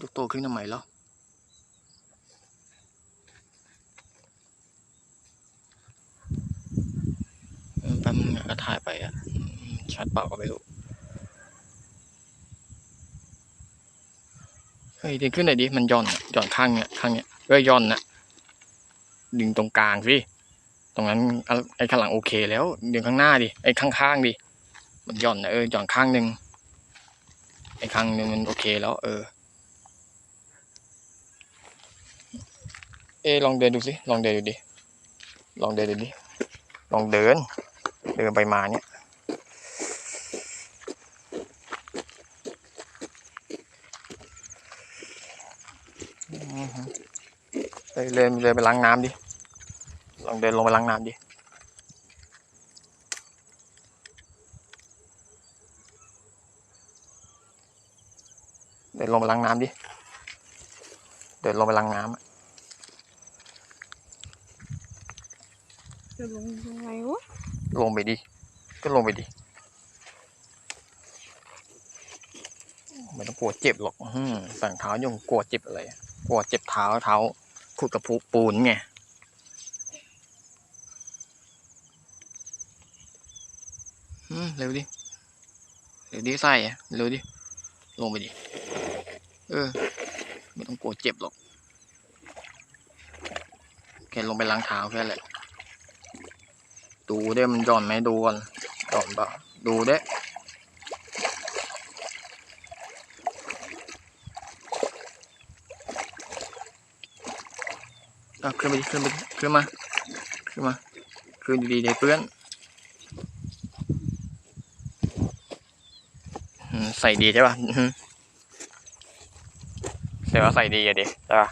ยกตัวขึ้นทำไมแล้วแป๊บนึงก็ถ่ายไปอะชัดเปล่าก็ไม่รู้ เฮ้ยดึงขึ้นหน่อยดิ มันย่อนย่อนข้างเนี้ยข้างเนี้ยเอ้ยย่อนนะดึงตรงกลางสิ ตรงนั้นไอ้ข้างหลังโอเคแล้ว ดึงข้างหน้าดิ ไอ้ข้างๆดิ มันย่อนนะเออย่อนข้างหนึ่งไอ้ข้างหนึ่งมันโอเคแล้ว เออ อลองเดินดูสิ ลองเดินดูดิ ลองเดินดูดิ ลองเดิน เดินไปมาเนี่ย เดินเลยเลยไปล้างน้ำดิ ลองเดินลงไปล้างน้ำดิเดินลงไปล้างน้ำดิ เดินลงไปล้างน้ำอะ จะลงยังไงวะลงไปดิ ก็ลงไปดิ ไม่ต้องกลัวเจ็บหรอกอืสั่งเท้ายังกลัวเจ็บอะไร กลัวเจ็บเท้าเท้าขุดกับปูปูนไงเร็วดิ เร็วดิใส่อเร็วดิ ลงไปดิ เออ ไม่ต้องกลัวเจ็บหรอก แค่ลงไปล้างเท้าแค่แหละ ดูได้มันหย่อนไหมดูก่อนหย่อนเปล่าดูได้เอาขึ้นไปขึ้นไปขึ้นมาขึ้นมาขึ้นดีๆเดี๋ยเพื่อนใส่ดีใช่ป่ะอื้อหือแต่ว่าใส่ดีอะดิใช่ป่ะ